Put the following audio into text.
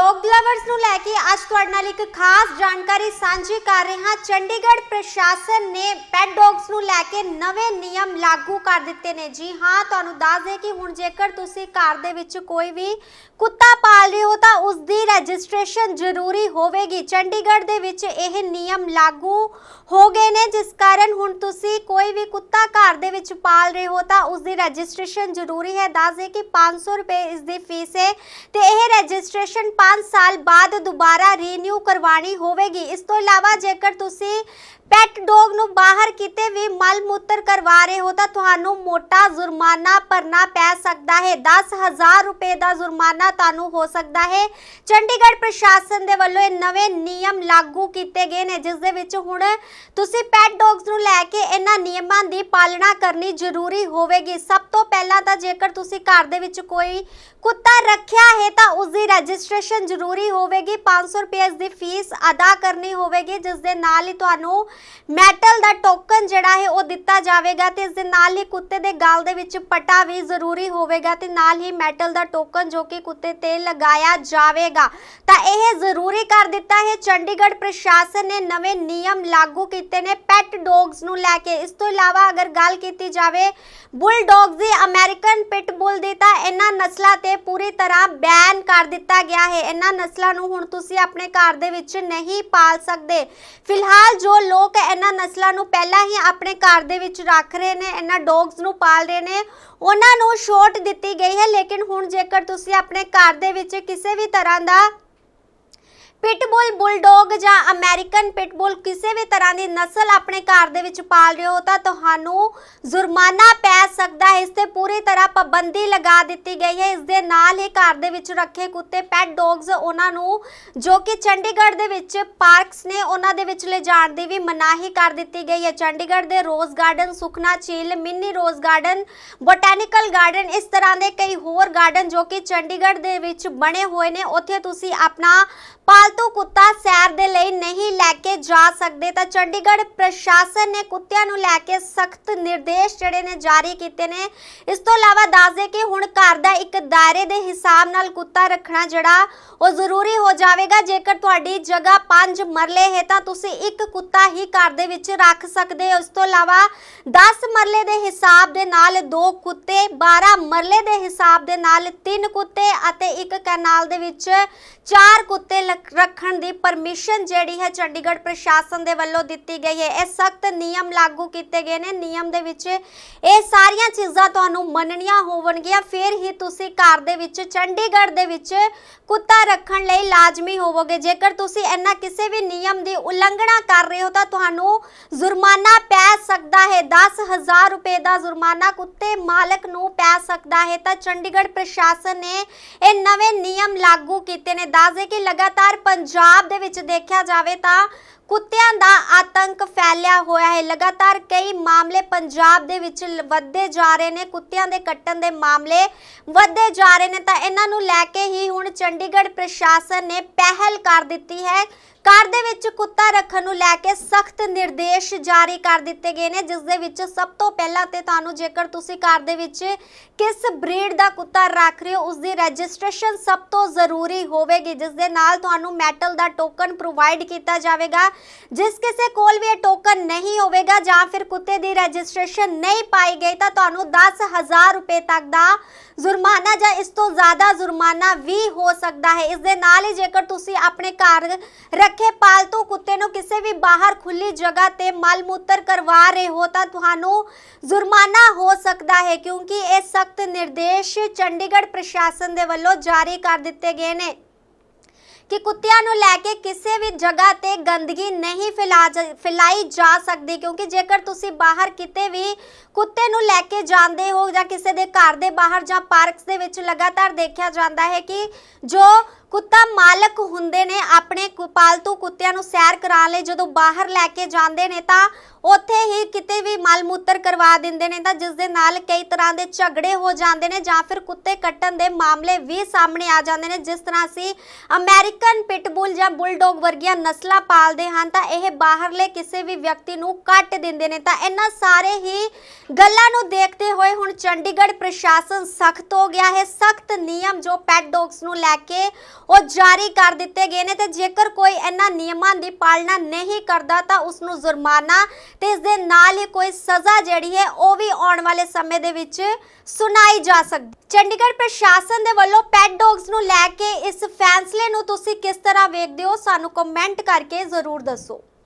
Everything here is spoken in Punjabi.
ਡੌਗ ਲਵਰਸ ਨੂੰ ਲੈ ਕੇ ਅੱਜ ਤੁਹਾਡੇ ਨਾਲ ਇੱਕ ਖਾਸ ਜਾਣਕਾਰੀ ਸਾਂਝੀ ਕਰ ਰਹੇ ਹਾਂ। ਚੰਡੀਗੜ੍ਹ ਪ੍ਰਸ਼ਾਸਨ ਨੇ ਪੈਟ ਡੌਗਸ ਨੂੰ ਲੈ ਕੇ ਨਵੇਂ ਨਿਯਮ ਲਾਗੂ ਕਰ ਦਿੱਤੇ ਨੇ। ਜੀ ਹਾਂ, ਤੁਹਾਨੂੰ ਦੱਸ ਦੇ ਕਿ ਹੁਣ ਜੇਕਰ ਤੁਸੀਂ ਘਰ ਦੇ ਵਿੱਚ ਕੋਈ ਵੀ ਕੁੱਤਾ ਪਾਲ ਰਹੇ ਹੋ ਤਾਂ ਉਸ ਦੀ ਰਜਿਸਟ੍ਰੇਸ਼ਨ ਜ਼ਰੂਰੀ ਹੋਵੇਗੀ। ਚੰਡੀਗੜ੍ਹ ਦੇ ਵਿੱਚ ਇਹ ਨਿਯਮ ਲਾਗੂ ਹੋ ਗਏ ਨੇ, ਜਿਸ ਕਾਰਨ ਹੁਣ ਤੁਸੀਂ ਕੋਈ ਵੀ ਕੁੱਤਾ ਘਰ ਦੇ ਵਿੱਚ ਪਾਲ ਰਹੇ ਹੋ ਤਾਂ ਉਸ ਦੀ ਰਜਿਸਟ੍ਰੇਸ਼ਨ ਜ਼ਰੂਰੀ ਹੈ। ਦੱਸ ਦੇ ਕਿ 500 ਰੁਪਏ ਇਸ ਦੀ ਫੀਸ ਹੈ ਤੇ ਇਹ ਰਜਿਸਟ੍ਰੇਸ਼ਨ 5 ਸਾਲ ਬਾਅਦ ਦੁਬਾਰਾ ਰੀਨਿਊ ਕਰਵਾਣੀ ਹੋਵੇਗੀ। ਇਸ ਤੋਂ ਇਲਾਵਾ ਜੇਕਰ ਤੁਸੀਂ ਪੈਟ ਡੌਗ ਨੂੰ ਬਾਹਰ ਕਿਤੇ ਵੀ ਮਲ ਮੂਤਰ ਕਰਵਾ ਰਹੇ ਹੋ, ਤਾਂ ਤੁਹਾਨੂੰ ਮੋਟਾ ਜੁਰਮਾਨਾ ਭਰਨਾ ਪੈ ਸਕਦਾ ਹੈ। 10000 ਰੁਪਏ ਦਾ ਜੁਰਮਾਨਾ ਤੁਹਾਨੂੰ ਹੋ ਸਕਦਾ ਹੈ। ਚੰਡੀਗੜ੍ਹ ਪ੍ਰਸ਼ਾਸਨ ਦੇ ਵੱਲੋਂ ਇਹ ਨਵੇਂ ਨਿਯਮ ਲਾਗੂ ਕੀਤੇ ਗਏ ਨੇ, ਜਿਸ ਦੇ ਵਿੱਚ ਹੁਣ ਤੁਸੀਂ ਪੈਟ ਡੌਗਸ ਨੂੰ ਲੈ ਕੇ ਇਹਨਾਂ ਨਿਯਮਾਂ ਦੀ ਪਾਲਣਾ ਕਰਨੀ ਜ਼ਰੂਰੀ ਹੋਵੇਗੀ। ਸਭ ਤੋਂ ਪਹਿਲਾਂ ਤਾਂ ਜੇਕਰ ਤੁਸੀਂ ਘਰ ਦੇ ਵਿੱਚ ਕੋਈ ਕੁੱਤਾ ਰੱਖਿਆ ਹੈ, ਤਾਂ ਉਸ ਦੀ ਰਜਿਸਟ੍ਰੇਸ਼ਨ ਜ਼ਰੂਰੀ ਹੋਵੇਗੀ 500 ਰੁਪਏ ਦੀ ਫੀਸ ਅਦਾ ਕਰਨੀ ਹੋਵੇਗੀ, ਜਿਸ ਦੇ ਨਾਲ ਹੀ ਤੁਹਾਨੂੰ ਮੈਟਲ ਦਾ ਟੋਕਨ ਜਿਹੜਾ ਹੈ ਉਹ ਦਿੱਤਾ ਜਾਵੇਗਾ ਤੇ ਇਸ ਦੇ ਨਾਲ ਹੀ ਕੁੱਤੇ ਦੇ ਗਲ ਦੇ ਵਿੱਚ ਪਟਾ ਵੀ ਜ਼ਰੂਰੀ ਹੋਵੇਗਾ ਤੇ ਨਾਲ ਹੀ ਮੈਟਲ ਦਾ ਟੋਕਨ ਜੋ ਕਿ ਕੁੱਤੇ ਤੇ ਲਗਾਇਆ ਜਾਵੇਗਾ। ਤਾਂ ਇਹ ਜ਼ਰੂਰੀ ਕਰ ਦਿੱਤਾ ਹੈ, ਚੰਡੀਗੜ੍ਹ ਪ੍ਰਸ਼ਾਸਨ ਨੇ ਨਵੇਂ ਨਿਯਮ ਲਾਗੂ ਕੀਤੇ ਨੇ ਪੈਟ ਡੌਗਸ ਨੂੰ ਲੈ ਕੇ। ਇਸ ਤੋਂ ਇਲਾਵਾ ਅਗਰ ਗੱਲ ਕੀਤੀ ਜਾਵੇ ਬੁਲ ਡੌਗਸ ਦੀ, ਅਮਰੀਕਨ ਪਿਟ ਬੁਲ ਦੀ, ਤਾਂ ਇਹਨਾਂ ਨਸਲਾਂ ਤੇ ਪੂਰੀ ਤਰ੍ਹਾਂ ਬੈਨ ਕਰ ਦਿੱਤਾ ਗਿਆ ਹੈ। ਇਹਨਾਂ ਨਸਲਾਂ ਨੂੰ ਹੁਣ ਤੁਸੀਂ ਆਪਣੇ ਘਰ ਦੇ ਵਿੱਚ ਨਹੀਂ ਪਾਲ ਸਕਦੇ। ਫਿਲਹਾਲ ਜੋ ਲੋਕ ਇਹਨਾਂ ਨਸਲਾਂ ਨੂੰ ਪਹਿਲਾਂ ਹੀ ਆਪਣੇ ਘਰ ਦੇ ਵਿੱਚ ਰੱਖ ਰਹੇ ਨੇ, ਇਹਨਾਂ ਡੌਗਸ ਨੂੰ ਪਾਲ ਰਹੇ ਨੇ, ਉਹਨਾਂ ਨੂੰ ਛੋਟ ਦਿੱਤੀ ਗਈ ਹੈ। ਲੇਕਿਨ ਹੁਣ ਜੇਕਰ ਤੁਸੀਂ ਆਪਣੇ ਘਰ ਦੇ ਵਿੱਚ ਕਿਸੇ ਵੀ ਤਰ੍ਹਾਂ ਦਾ ਪਿਟਬੁਲ ਬੁਲਡੌਗ ਜਾਂ ਅਮਰੀਕਨ ਪਿਟਬੁਲ ਕਿਸੇ ਵੀ ਤਰ੍ਹਾਂ ਦੀ ਨਸਲ ਆਪਣੇ ਘਰ ਦੇ ਵਿੱਚ ਪਾਲ ਰਹੇ ਹੋ ਤਾਂ ਤੁਹਾਨੂੰ ਜੁਰਮਾਨਾ ਪੈ ਸਕਦਾ ਹੈ। ਇਸ ਤੇ ਪੂਰੀ ਤਰ੍ਹਾਂ ਪਾਬੰਦੀ ਲਗਾ ਦਿੱਤੀ ਗਈ ਹੈ। ਇਸ ਦੇ ਨਾਲ ਹੀ ਘਰ ਦੇ ਵਿੱਚ ਰੱਖੇ ਕੁੱਤੇ ਪੈਟ ਡੌਗਸ ਉਹਨਾਂ ਨੂੰ ਜੋ ਕਿ ਚੰਡੀਗੜ੍ਹ ਦੇ ਵਿੱਚ ਪਾਰਕਸ ਨੇ ਉਹਨਾਂ ਦੇ ਵਿੱਚ ਲਿਜਾਣ ਦੀ ਵੀ ਮਨਾਹੀ ਕਰ ਦਿੱਤੀ ਗਈ ਹੈ। ਚੰਡੀਗੜ੍ਹ ਦੇ ਰੋਜ਼ ਗਾਰਡਨ, ਸੁਖਨਾ ਝੀਲ, mini rose garden, botanical garden, ਇਸ ਤਰ੍ਹਾਂ ਦੇ ਕਈ ਹੋਰ ਗਾਰਡਨ ਜੋ ਕਿ ਚੰਡੀਗੜ੍ਹ ਦੇ ਵਿੱਚ ਬਣੇ ਹੋਏ ਨੇ। ਉੱਥੇ ਤੁਸੀਂ ਆਪਣਾ ਪਾਲਤੂ ਕੁੱਤਾ ਸੈਰ ਦੇ ਲਈ ਨਹੀਂ ਲੈ ਕੇ ਜਾ ਸਕਦੇ, ਤਾਂ ਚੰਡੀਗੜ੍ਹ ਪ੍ਰਸ਼ਾਸਨ ਨੇ ਕੁੱਤਿਆਂ ਨੂੰ ਲੈ ਕੇ ਸਖਤ ਨਿਰਦੇਸ਼ ਜਿਹੜੇ ਨੇ ਜਾਰੀ ਕੀਤੇ ਨੇ। ਇਸ ਤੋਂ ਇਲਾਵਾ ਦੱਸ ਦੇ ਕਿ ਹੁਣ ਘਰ ਦਾ ਇੱਕ ਦਾਇਰੇ ਦੇ ਹਿਸਾਬ ਨਾਲ ਕੁੱਤਾ ਰੱਖਣਾ ਜਿਹੜਾ, ਉਹ ਜ਼ਰੂਰੀ ਹੋ ਜਾਵੇਗਾ। ਜੇਕਰ ਤੁਹਾਡੀ ਜਗ੍ਹਾ 5 ਮਰਲੇ ਹੈ, ਤਾਂ ਤੁਸੀਂ ਇੱਕ ਕੁੱਤਾ ਹੀ ਘਰ ਦੇ ਵਿੱਚ ਰੱਖ ਸਕਦੇ ਹੋ। ਇਸ ਤੋਂ ਇਲਾਵਾ 10 ਮਰਲੇ ਦੇ ਹਿਸਾਬ ਦੇ ਨਾਲ ਦੋ ਕੁੱਤੇ 12 ਮਰਲੇ ਦੇ ਹਿਸਾਬ ਦੇ ਨਾਲ ਤਿੰਨ ਕੁੱਤੇ ਅਤੇ ਇੱਕ ਕੈਨਾਲ ਦੇ ਵਿੱਚ ਚਾਰ ਕੁੱਤੇ ਰੱਖਣ ਦੀ ਪਰਮਿਸ਼ਨ ਜਿਹੜੀ ਹੈ ਚੰਡੀਗੜ੍ਹ ਪ੍ਰਸ਼ਾਸਨ ਦੇ ਵੱਲੋਂ ਦਿੱਤੀ ਗਈ ਹੈ। ਇਹ ਸਖਤ ਨਿਯਮ ਲਾਗੂ ਕੀਤੇ ਗਏ ਨੇ। ਨਿਯਮ ਦੇ ਵਿੱਚ ਇਹ ਸਾਰੀਆਂ ਚੀਜ਼ਾਂ ਤੁਹਾਨੂੰ ਮੰਨਣੀਆਂ ਹੋਵਣਗੀਆਂ। ਫਿਰ ਹੀ ਤੁਸੀਂ ਘਰ ਦੇ ਵਿੱਚ, ਚੰਡੀਗੜ੍ਹ ਦੇ ਵਿੱਚ ਕੁੱਤਾ ਰੱਖਣ ਲਈ ਲਾਜ਼ਮੀ ਹੋਵੋਗੇ। ਜੇਕਰ ਤੁਸੀਂ ਇਹਨਾਂ ਕਿਸੇ ਵੀ ਨਿਯਮ ਦੀ ਉਲੰਘਣਾ ਕਰ ਰਹੇ ਹੋ, ਤਾਂ ਤੁਹਾਨੂੰ ਜੁਰਮਾਨਾ ਪੈ ਸਕਦਾ ਹੈ। 10000 ਰੁਪਏ ਦਾ ਜੁਰਮਾਨਾ ਕੁੱਤੇ ਮਾਲਕ ਨੂੰ ਪੈ ਸਕਦਾ ਹੈ। ਤਾਂ ਚੰਡੀਗੜ੍ਹ ਪ੍ਰਸ਼ਾਸਨ ਨੇ ਇਹ ਨਵੇਂ ਨਿਯਮ ਲਾਗੂ ਕੀਤੇ ਨੇ। ਦੱਸਦੇ ਕਿ ਲਗਾਤਾਰ ਪੰਜਾਬ ਦੇ ਵਿੱਚ ਦੇਖਿਆ ਜਾਵੇ ਤਾਂ ਕੁੱਤਿਆਂ ਦਾ ਆਤੰਕ ਫੈਲਿਆ ਹੋਇਆ ਹੈ। ਲਗਾਤਾਰ ਕਈ ਮਾਮਲੇ ਪੰਜਾਬ ਦੇ ਵਿੱਚ ਵੱਧਦੇ ਜਾ ਰਹੇ ਨੇ। ਕੁੱਤਿਆਂ ਦੇ ਕੱਟਣ ਦੇ ਮਾਮਲੇ ਵੱਧਦੇ ਜਾ ਰਹੇ ਨੇ ਤਾਂ ਇਹਨਾਂ ਨੂੰ ਲੈ ਕੇ ਹੀ ਹੁਣ ਚੰਡੀਗੜ੍ਹ ਪ੍ਰਸ਼ਾਸਨ ਨੇ ਪਹਿਲ ਕਰ ਦਿੱਤੀ ਹੈ। ਘਰ ਦੇ ਵਿੱਚ ਕੁੱਤਾ ਰੱਖਣ ਨੂੰ ਲੈ ਕੇ ਸਖਤ ਨਿਰਦੇਸ਼ ਜਾਰੀ ਕਰ ਦਿੱਤੇ ਗਏ ਨੇ। ਜਿਸ ਦੇ ਵਿੱਚ ਸਭ ਤੋਂ ਪਹਿਲਾਂ ਤੇ ਤੁਹਾਨੂੰ ਜੇਕਰ ਤੁਸੀਂ ਘਰ ਦੇ ਵਿੱਚ ਕਿਸ ਬਰੀਡ ਦਾ ਕੁੱਤਾ ਰੱਖ ਰਹੇ ਹੋ, ਉਸ ਦੀ ਰਜਿਸਟ੍ਰੇਸ਼ਨ ਸਭ ਤੋਂ ਜ਼ਰੂਰੀ ਹੋਵੇਗੀ। ਜਿਸ ਦੇ ਨਾਲ ਤੁਹਾਨੂੰ ਮੈਟਲ ਦਾ ਟੋਕਨ ਪ੍ਰੋਵਾਈਡ ਕੀਤਾ ਜਾਵੇਗਾ। ਜਿਸ ਕਿਸੇ ਕੋਲ ਵੀ ਇਹ ਟੋਕਨ ਨਹੀਂ ਹੋਵੇਗਾ ਜਾਂ ਫਿਰ ਕੁੱਤੇ ਦੀ ਰਜਿਸਟ੍ਰੇਸ਼ਨ ਨਹੀਂ ਪਾਈ ਗਈ, ਤਾਂ ਤੁਹਾਨੂੰ 10000 ਰੁਪਏ ਤੱਕ ਦਾ ਜੁਰਮਾਨਾ ਜਾਂ ਇਸ ਤੋਂ ਜ਼ਿਆਦਾ ਜੁਰਮਾਨਾ ਵੀ ਹੋ ਸਕਦਾ ਹੈ। ਇਸ ਦੇ ਨਾਲ ਹੀ ਜੇਕਰ ਤੁਸੀਂ ਆਪਣੇ ਘਰ ਰੱਖੇ ਪਾਲਤੂ ਕੁੱਤੇ ਨੂੰ ਕਿਸੇ ਵੀ ਬਾਹਰ ਖੁੱਲੀ ਜਗ੍ਹਾ ਤੇ ਮਲ ਮੂਤਰ ਕਰਵਾ ਰਹੇ ਹੋ, ਤਾਂ ਤੁਹਾਨੂੰ ਜੁਰਮਾਨਾ ਹੋ ਸਕਦਾ ਹੈ, ਕਿਉਂਕਿ ਇਹ ਸਖਤ ਨਿਰਦੇਸ਼ ਚੰਡੀਗੜ੍ਹ ਪ੍ਰਸ਼ਾਸਨ ਦੇ ਵੱਲੋਂ ਜਾਰੀ ਕਰ ਦਿੱਤੇ ਗਏ ਨੇ। ਕਿ ਕੁੱਤਿਆਂ ਨੂੰ ਲੈ ਕੇ ਕਿਸੇ ਵੀ ਜਗ੍ਹਾ ਤੇ ਗੰਦਗੀ ਨਹੀਂ ਫੈਲਾ ਜ- ਫੈਲਾਈ ਜਾ ਸਕਦੀ, ਕਿਉਂਕਿ ਜੇਕਰ ਤੁਸੀਂ ਬਾਹਰ ਕਿਤੇ ਵੀ ਕੁੱਤੇ ਨੂੰ ਲੈ ਕੇ ਜਾਂਦੇ ਹੋ ਜਾਂ ਕਿਸੇ ਦੇ ਘਰ ਦੇ ਬਾਹਰ ਜਾਂ ਪਾਰਕਸ ਦੇ ਵਿੱਚ ਲਗਾਤਾਰ ਦੇਖਿਆ ਜਾਂਦਾ ਹੈ ਕਿ ਜੋ ਕੁੱਤਾ ਮਾਲਕ ਹੁੰਦੇ ਨੇ, ਆਪਣੇ ਪਾਲਤੂ ਕੁੱਤਿਆਂ ਨੂੰ ਸੈਰ ਕਰਾਉਣ ਲਈ ਜਦੋਂ ਬਾਹਰ ਲੈ ਕੇ ਜਾਂਦੇ ਨੇ ਤਾਂ ਉੱਥੇ ਹੀ ਕਿਤੇ ਵੀ ਮਲ ਮੂਤਰ ਕਰਵਾ ਦਿੰਦੇ ਨੇ ਤਾਂ ਜਿਸ ਦੇ ਨਾਲ ਕਈ ਤਰ੍ਹਾਂ ਦੇ ਝਗੜੇ ਹੋ ਜਾਂਦੇ ਨੇ ਜਾਂ ਫਿਰ ਕੁੱਤੇ ਕੱਟਣ ਦੇ ਮਾਮਲੇ ਵੀ ਸਾਹਮਣੇ ਆ ਜਾਂਦੇ ਨੇ। ਜਿਸ ਤਰ੍ਹਾਂ ਅਸੀਂ ਅਮਰੀਕਨ ਪਿਟਬੁਲ ਜਾਂ ਬੁਲਡੌਗ ਵਰਗੀਆਂ ਨਸਲਾਂ ਪਾਲਦੇ ਹਨ ਤਾਂ ਇਹ ਬਾਹਰਲੇ ਕਿਸੇ ਵੀ ਵਿਅਕਤੀ ਨੂੰ ਕੱਟ ਦਿੰਦੇ ਨੇ। ਤਾਂ ਇਹਨਾਂ ਸਾਰੇ ਹੀ ਗੱਲਾਂ ਨੂੰ ਦੇਖਦੇ ਹੋਏ ਹੁਣ ਚੰਡੀਗੜ੍ਹ ਪ੍ਰਸ਼ਾਸਨ ਸਖਤ ਹੋ ਗਿਆ ਹੈ। ਸਖਤ ਨਿਯਮ ਜੋ ਪੈਟ ਡੌਗਸ ਨੂੰ ਲੈ ਕੇ ਉਹ ਜਾਰੀ ਕਰ ਦਿੱਤੇ ਗਏ ਨੇ ਤੇ ਜੇਕਰ ਕੋਈ ਇਹਨਾਂ ਨਿਯਮਾਂ ਦੀ ਪਾਲਣਾ ਨਹੀਂ ਕਰਦਾ ਤਾਂ ਉਸ ਨੂੰ ਜੁਰਮਾਨਾ ਤੇ ਇਸ ਦੇ ਨਾਲ ਹੀ ਕੋਈ ਸਜ਼ਾ ਜਿਹੜੀ ਹੈ ਉਹ ਵੀ ਆਉਣ ਵਾਲੇ ਸਮੇਂ ਦੇ ਵਿੱਚ ਸੁਣਾਈ ਜਾ ਸਕਦੀ। ਚੰਡੀਗੜ੍ਹ ਪ੍ਰਸ਼ਾਸਨ ਦੇ ਵੱਲੋਂ ਪੈਟ ਡੌਗਸ ਨੂੰ ਲੈ ਕੇ ਇਸ ਫੈਸਲੇ ਨੂੰ ਤੁਸੀਂ ਕਿਸ ਤਰ੍ਹਾਂ ਵੇਖਦੇ ਹੋ? ਸਾਨੂੰ ਕਮੈਂਟ ਕਰਕੇ ਜ਼ਰੂਰ ਦੱਸੋ।